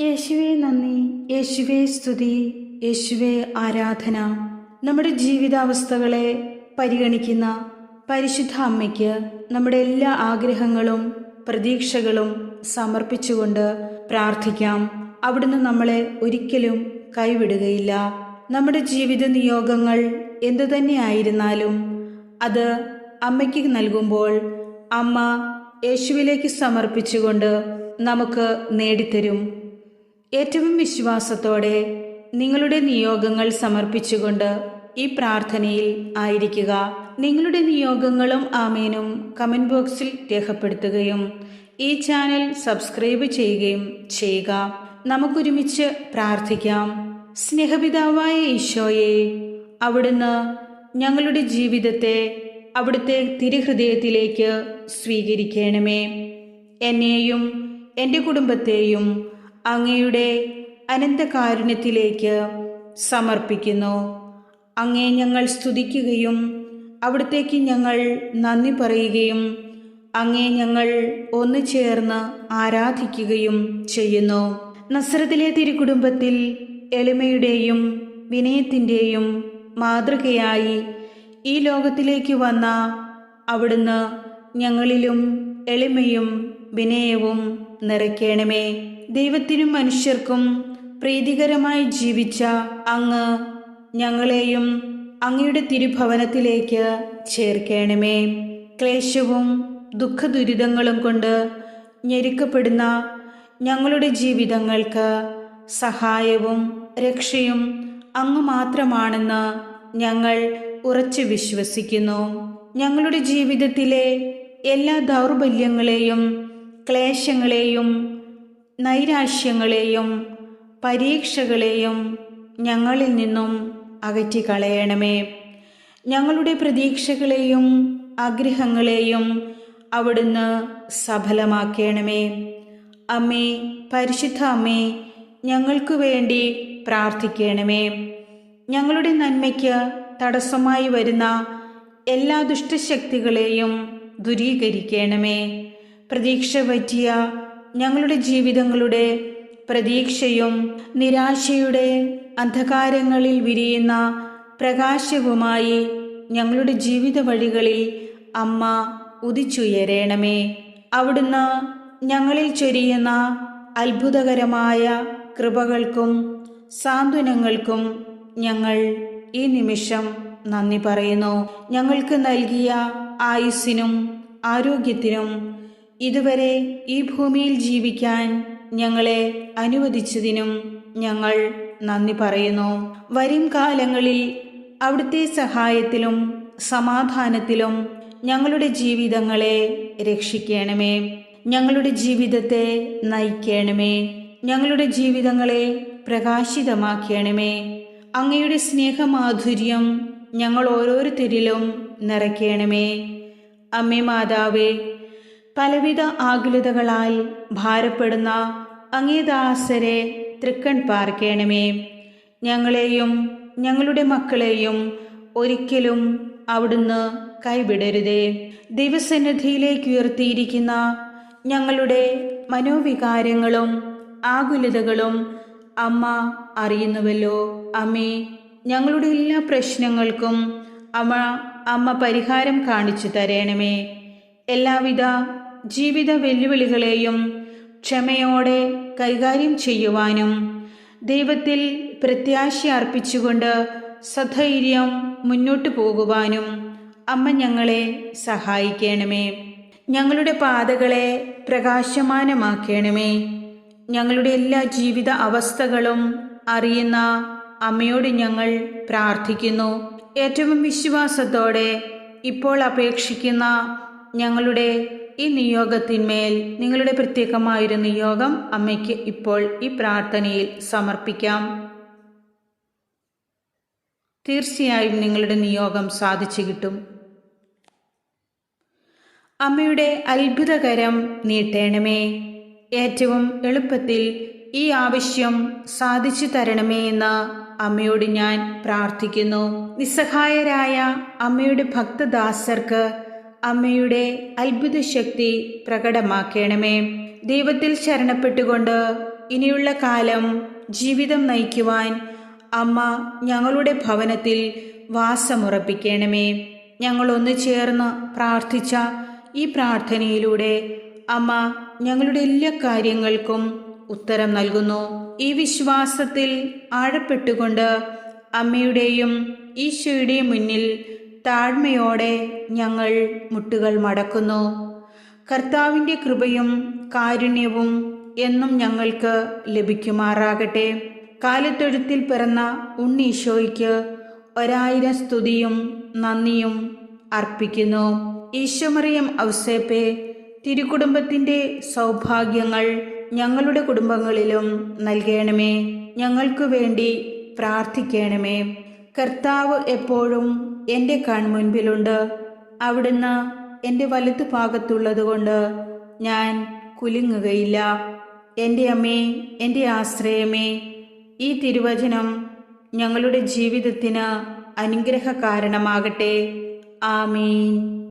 യേശുവേ നന്ദി. യേശുവേ സ്തുതി. യേശുവേ ആരാധന. നമ്മുടെ ജീവിതാവസ്ഥകളെ പരിഗണിക്കുന്ന പരിശുദ്ധ അമ്മയ്ക്ക് നമ്മുടെ എല്ലാ ആഗ്രഹങ്ങളും പ്രതീക്ഷകളും സമർപ്പിച്ചുകൊണ്ട് പ്രാർത്ഥിക്കാം. അവിടുന്ന് നമ്മളെ ഒരിക്കലും കൈവിടുകയില്ല. നമ്മുടെ ജീവിത നിയോഗങ്ങൾ എന്തു തന്നെയായിരുന്നാലും അത് അമ്മയ്ക്ക് നൽകുമ്പോൾ അമ്മ യേശുവിലേക്ക് സമർപ്പിച്ചുകൊണ്ട് നമുക്ക് നേടിത്തരും. ഏറ്റവും വിശ്വാസത്തോടെ നിങ്ങളുടെ നിയോഗങ്ങൾ സമർപ്പിച്ചുകൊണ്ട് ഈ പ്രാർത്ഥനയിൽ ആയിരിക്കുക. നിങ്ങളുടെ നിയോഗങ്ങളും ആമേനും കമന്റ് ബോക്സിൽ രേഖപ്പെടുത്തുകയും ഈ ചാനൽ സബ്സ്ക്രൈബ് ചെയ്യുകയും ചെയ്യുക. നമുക്കൊരുമിച്ച് പ്രാർത്ഥിക്കാം. സ്നേഹപിതാവായ ഈശോയെ അവിടുന്ന് ഞങ്ങളുടെ ജീവിതത്തെ അവിടുത്തെ തിരുഹൃദയത്തിലേക്ക് സ്വീകരിക്കണമേ. എന്നെയും എന്റെ കുടുംബത്തെയും അങ്ങയുടെ അനന്തകാരുണ്യത്തിലേക്ക് സമർപ്പിക്കുന്നു. അങ്ങേ ഞങ്ങൾ സ്തുതിക്കുകയും അവിടത്തേക്ക് ഞങ്ങൾ നന്ദി പറയുകയും അങ്ങേ ഞങ്ങൾ ഒന്നു ചേർന്ന് ആരാധിക്കുകയും ചെയ്യുന്നു. നസ്രത്തിലെ തിരുകുടുംബത്തിൽ എളിമയുടെയും വിനയത്തിന്റെയും മാതൃകയായി ഈ ലോകത്തിലേക്ക് വന്ന അവിടുന്ന് ഞങ്ങളിലും എളിമയും വിനയവും നിറയ്ക്കണമേ. ദൈവത്തിനും മനുഷ്യർക്കും പ്രീതികരമായി ജീവിച്ച അങ്ങ് ഞങ്ങളെയും അങ്ങയുടെ തിരുഭവനത്തിലേക്ക് ചേർക്കണമേ. ക്ലേശവും ദുഃഖദുരിതങ്ങളും കൊണ്ട് ഞെരുക്കപ്പെടുന്ന ഞങ്ങളുടെ ജീവിതങ്ങൾക്ക് സഹായവും രക്ഷയും അങ്ങ് മാത്രമാണെന്ന് ഞങ്ങൾ ഉറച്ചു വിശ്വസിക്കുന്നു. ഞങ്ങളുടെ ജീവിതത്തിലെ എല്ലാ ദൗർബല്യങ്ങളെയും ക്ലേശങ്ങളെയും നൈരാശ്യങ്ങളെയും പരീക്ഷകളെയും ഞങ്ങളിൽ നിന്നും അകറ്റിക്കളയണമേ. ഞങ്ങളുടെ പ്രതീക്ഷകളെയും ആഗ്രഹങ്ങളെയും അവിടുന്ന് സഫലമാക്കണമേ. അമ്മേ പരിശുദ്ധ അമ്മേ ഞങ്ങൾക്കു വേണ്ടി പ്രാർത്ഥിക്കണമേ. ഞങ്ങളുടെ നന്മയ്ക്ക് തടസ്സമായി വരുന്ന എല്ലാ ദുഷ്ടശക്തികളെയും ദുരീകരിക്കണമേ. പ്രതീക്ഷ പറ്റിയ ഞങ്ങളുടെ ജീവിതങ്ങളുടെ പ്രതീക്ഷയും നിരാശയുടെ അന്ധകാരങ്ങളിൽ വിരിയുന്ന പ്രകാശവുമായി ഞങ്ങളുടെ ജീവിത വഴികളിൽ അമ്മ ഉദിച്ചുയരേണമേ. അവിടുന്ന് ഞങ്ങളിൽ ചൊരിയുന്ന അത്ഭുതകരമായ കൃപകൾക്കും സാന്ത്വനങ്ങൾക്കും ഞങ്ങൾ ഈ നിമിഷം നന്ദി പറയുന്നു. ഞങ്ങൾക്ക് നൽകിയ ആയുസ്സിനും ആരോഗ്യത്തിനും ഇതുവരെ ഈ ഭൂമിയിൽ ജീവിക്കാൻ ഞങ്ങളെ അനുവദിച്ചതിനും ഞങ്ങൾ നന്ദി പറയുന്നു. വരും കാലങ്ങളിൽ അവിടുത്തെ സഹായത്തിലും സമാധാനത്തിലും ഞങ്ങളുടെ ജീവിതങ്ങളെ രക്ഷിക്കണമേ. ഞങ്ങളുടെ ജീവിതത്തെ നയിക്കണമേ. ഞങ്ങളുടെ ജീവിതങ്ങളെ പ്രകാശിതമാക്കണമേ. അങ്ങയുടെ സ്നേഹമാധുര്യം ഞങ്ങൾ ഓരോരുത്തരിലും നിറയ്ക്കണമേ. അമ്മേ മാതാവേ പലവിധ ആകുലതകളാൽ ഭാരപ്പെടുന്ന അങ്ങേദാസരെ തൃക്കൺ പാർക്കണമേ. ഞങ്ങളെയും ഞങ്ങളുടെ മക്കളെയും ഒരിക്കലും അവിടുന്ന് കൈവിടരുതേ. ദൈവസന്നിധിയിലേക്ക് ഉയർത്തിയിരിക്കുന്ന ഞങ്ങളുടെ മനോവികാരങ്ങളും ആകുലതകളും അമ്മ അറിയുന്നുവല്ലോ. അമ്മേ ഞങ്ങളുടെ എല്ലാ പ്രശ്നങ്ങൾക്കും അമ്മ അമ്മ പരിഹാരം കാണിച്ചു തരണമേ. എല്ലാവിധ ജീവിത വെല്ലുവിളികളെയും ക്ഷമയോടെ കൈകാര്യം ചെയ്യുവാനും ദൈവത്തിൽ പ്രത്യാശ അർപ്പിച്ചുകൊണ്ട് സധൈര്യം മുന്നോട്ടു പോകുവാനും അമ്മ ഞങ്ങളെ സഹായിക്കണമേ. ഞങ്ങളുടെ പാതകളെ പ്രകാശമാനമാക്കണമേ. ഞങ്ങളുടെ എല്ലാ ജീവിത അവസ്ഥകളും അറിയുന്ന അമ്മയോട് ഞങ്ങൾ പ്രാർത്ഥിക്കുന്നു. ഏറ്റവും വിശ്വാസത്തോടെ ഇപ്പോൾ അപേക്ഷിക്കുന്ന ഞങ്ങളുടെ ഈ നിയോഗത്തിന്മേൽ നിങ്ങളുടെ പ്രത്യേകമായൊരു നിയോഗം അമ്മയ്ക്ക് ഇപ്പോൾ ഈ പ്രാർത്ഥനയിൽ സമർപ്പിക്കാം. തീർച്ചയായും നിങ്ങളുടെ നിയോഗം സാധിച്ചു കിട്ടും. അമ്മയുടെ അത്ഭുതകരം നീട്ടേണമേ. ഏറ്റവും എളുപ്പത്തിൽ ഈ ആവശ്യം സാധിച്ചു തരണമേ എന്ന് അമ്മയോട് ഞാൻ പ്രാർത്ഥിക്കുന്നു. നിസ്സഹായരായ അമ്മയുടെ ഭക്തദാസർക്ക് അമ്മയുടെ അത്ഭുത ശക്തി പ്രകടമാക്കണമേ. ദൈവത്തിൽ ശരണപ്പെട്ടുകൊണ്ട് ഇനിയുള്ള കാലം ജീവിതം നയിക്കുവാൻ അമ്മ ഞങ്ങളുടെ ഭവനത്തിൽ വാസമുറപ്പിക്കണമേ. ഞങ്ങൾ ഒന്ന് ചേർന്ന് പ്രാർത്ഥിച്ച ഈ പ്രാർത്ഥനയിലൂടെ അമ്മ ഞങ്ങളുടെ എല്ലാ കാര്യങ്ങൾക്കും ഉത്തരം നൽകുന്നു. ഈ വിശ്വാസത്തിൽ ആഴപ്പെട്ടുകൊണ്ട് അമ്മയുടെയും ഈശോയുടെയും മുന്നിൽ താഴ്മയോടെ ഞങ്ങൾ മുട്ടുകൾ മടക്കുന്നു. കർത്താവിന്റെ കൃപയും കാരുണ്യവും എന്നും ഞങ്ങൾക്ക് ലഭിക്കുമാറാകട്ടെ. കാലത്തൊഴുത്തിൽ പിറന്ന ഉണ്ണീശോയ്ക്ക് ഒരായിരം സ്തുതിയും നന്ദിയും അർപ്പിക്കുന്നു. ഈശോമറിയം ഔസേപ്പെ തിരുകുടുംബത്തിന്റെ സൗഭാഗ്യങ്ങൾ ഞങ്ങളുടെ കുടുംബങ്ങളിലും നൽകണമേ. ഞങ്ങൾക്കു വേണ്ടി പ്രാർത്ഥിക്കണമേ. കർത്താവ് എപ്പോഴും എന്റെ കൺമുൻപിലുണ്ട്. അവിടുന്ന് എന്റെ വലതു ഭാഗത്തുള്ളതുകൊണ്ട് ഞാൻ കുലുങ്ങുകയില്ല. എന്റെ അമ്മേ എന്റെ ആശ്രയമേ ഈ തിരുവചനം ഞങ്ങളുടെ ജീവിതത്തിന് അനുഗ്രഹ കാരണമാകട്ടെ ആമീൻ.